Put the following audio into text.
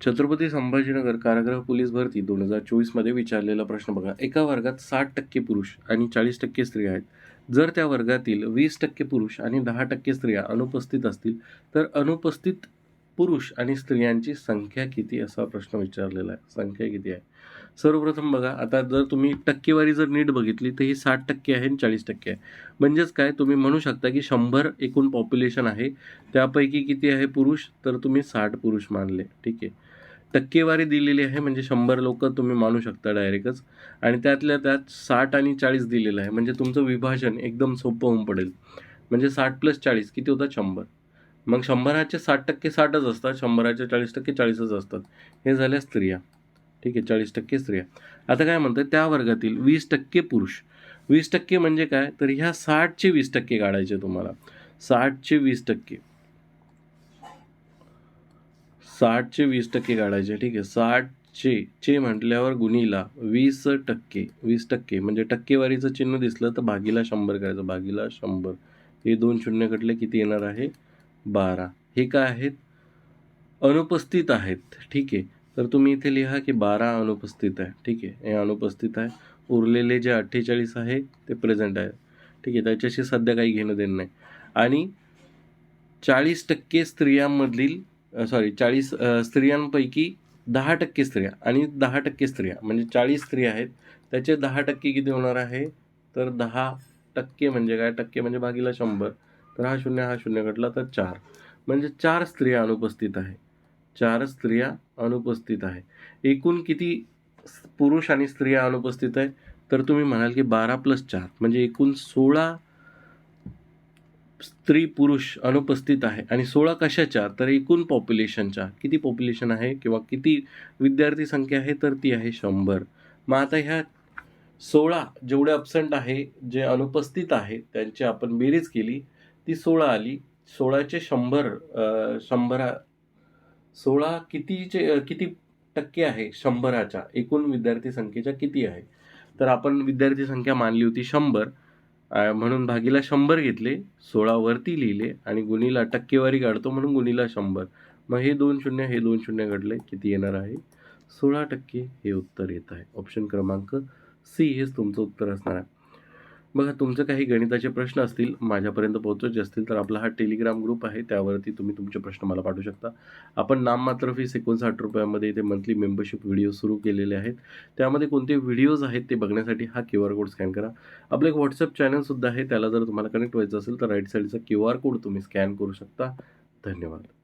छत्रपती संभाजीनगर कारागृह पोलीस भरती दोन हजार चोवीसमध्ये विचारलेला प्रश्न बघा. एका वर्गात साठ टक्के पुरुष आणि चाळीस टक्के स्त्रिया आहेत. जर त्या वर्गातील वीस टक्के पुरुष आणि दहा टक्के स्त्रिया अनुपस्थित असतील तर अनुपस्थित पुरुष आणि स्त्रियांची संख्या किती असा प्रश्न विचारलेला आहे. संख्या किती आहे? सर्वप्रथम बघा आता जर तुम्ही टक्केवारी जर नीट बघितली तर ही साठ टक्के आहे आणि चाळीस टक्के आहे. म्हणजेच काय? तुम्ही म्हणू शकता की शंभर एकूण पॉप्युलेशन आहे. त्यापैकी किती आहे पुरुष? तर तुम्ही साठ पुरुष मानले. ठीक आहे. टक्केवारी दिलेली आहे म्हणजे शंभर लोक तुम्ही मानू शकता डायरेक्टच. आणि त्यातल्या त्यात साठ आणि चाळीस दिलेलं आहे. म्हणजे तुमचं विभाजन एकदम सोपं होऊन पडेल. म्हणजे साठ प्लस चाळीस किती होतात शंभर. मग शंभराचे साठ टक्के साठच असतात शंभराचे चाळीस टक्के चाळीसच असतात. हे झाल्या स्त्रिया. ठीक आहे चाळीस टक्के स्त्रिया. आता काय म्हणतात त्या वर्गातील वीस टक्के पुरुष. वीस टक्के म्हणजे काय? तर ह्या साठचे वीस टक्के काढायचे तुम्हाला. साठचे वीस टक्के. साठचे वीस टक्के काढायचे ठीक आहे. साठचे चे म्हटल्यावर गुणीला वीस टक्के वीस टक्के. म्हणजे टक्केवारीचं चिन्ह दिसलं तर भागीला शंभर करायचं. भागीला शंभर. हे दोन शून्य कटले किती येणार आहे? बारा. हे काय आहेत? अनुपस्थित आहेत. ठीक आहे. तर तुम्ही इथे लिहा की बारा अनुपस्थित आहे. ठीक आहे. हे अनुपस्थित आहे. उरलेले जे अठ्ठेचाळीस आहे ते प्रेझेंट आहे. ठीक आहे. त्याच्याशी सध्या काही घेणं देणं नाही. आणि चाळीस टक्के स्त्रियांमधील सॉरी चाळीस स्त्रियांपैकी दहा टक्के स्त्रिया आणि दहा टक्के स्त्रिया म्हणजे चाळीस स्त्रिया आहेत. त्याचे दहा टक्के किती होणार आहे? तर दहा टक्के म्हणजे काय? टक्के म्हणजे भागीला शंभर. तर हा शून्य हा शून्य घटला तर चार. म्हणजे चार स्त्रिया अनुपस्थित आहे. चार स्त्रिया अनुपस्थित आहे. एकूण किती पुरुष आणि स्त्रिया अनुपस्थित आहे तर तुम्ही म्हणाल की बारा प्लस चार. म्हणजे एकूण सोळा स्त्री पुरुष अनुपस्थित आहे. आणि सोळा कशाच्या? तर एकूण पॉप्युलेशनच्या किती पॉप्युलेशन आहे किंवा किती विद्यार्थी संख्या आहे तर ती आहे शंभर. मग आता ह्या सोळा जेवढे अब्सेंट आहे जे अनुपस्थित आहे त्यांची आपण बेरीज केली. ती सोळा आली. सोळाचे शंभर शंभरा सोळा कितीचे किती टक्के आहे शंभराच्या? एकूण विद्यार्थी संख्येच्या किती आहे? तर आपण विद्यार्थी संख्या मानली होती शंभर. म्हणून भागीला शंभर घेतले सोळा वरती लिहिले आणि गुणीला टक्केवारी काढतो म्हणून गुणीला शंभर. मग हे दोन शून्य हे दोन शून्य घडले किती येणार आहे? सोळा टक्के हे उत्तर येत आहे. ऑप्शन क्रमांक सी हेच तुमचं उत्तर असणार आहे. बघा तुमचं काही गणिताचे प्रश्न असतील माझ्यापर्यंत पोहोचवायचे असतील तर आपला हा टेलिग्राम ग्रुप आहे त्यावरती तुम्ही तुमचे प्रश्न मला पाठवू शकता. आपण नाममात्र फीस एकोणसाठ रुपयामध्ये इथे मंथली मेंबरशिप व्हिडिओ सुरू केलेले आहेत. त्यामध्ये कोणते व्हिडिओज आहेत ते बघण्यासाठी हा क्यू आर कोड स्कॅन करा. आपलं एक व्हॉट्सअप चॅनलसुद्धा आहे त्याला जर तुम्हाला कनेक्ट व्हायचं असेल तर राईट साईडचा क्यू आर कोड तुम्ही स्कॅन करू शकता. धन्यवाद.